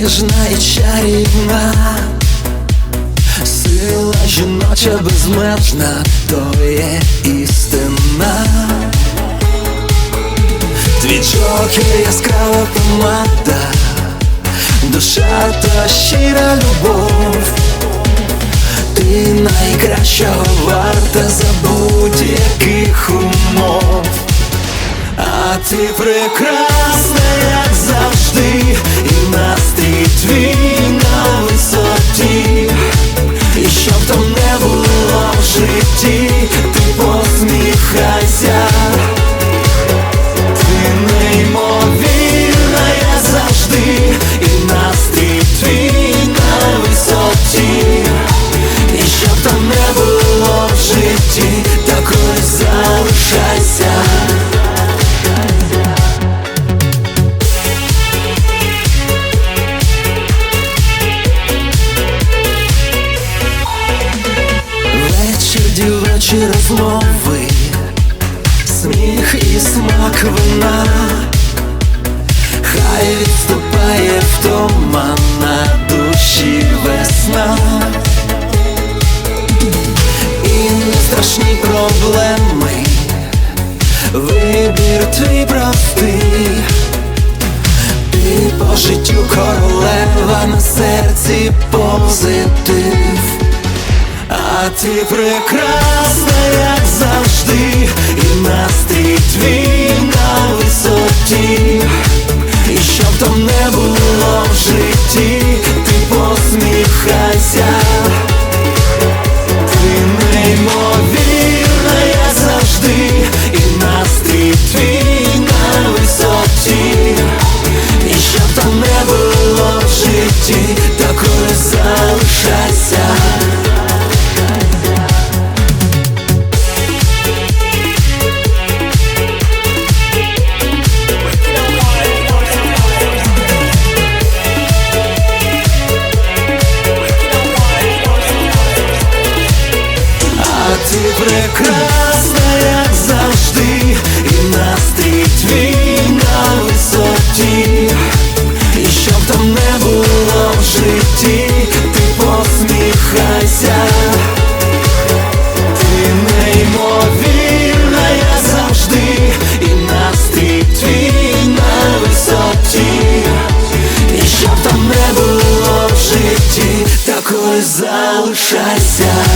чарівна, сила жіноча безмежна, то є істина. Твій джокер яскрава помада, душа та щира любов. Ти найкращого варта за будь-яких умов. А ти прекрасна, було в житті, дівочі розмови, сміх і смак вина, хай відступає втома на душі весна, і не страшні проблеми, вибір твій простий. Ти по життю королева на серці позитив. А ти прекрасна, як завжди, і прекрасна, як завжди, і настрій твій на висоті. І щоб там не було в житті, ти посміхайся. Ти неймовірна, завжди, і настрій твій на висоті. І щоб там не було в житті, такою залишайся.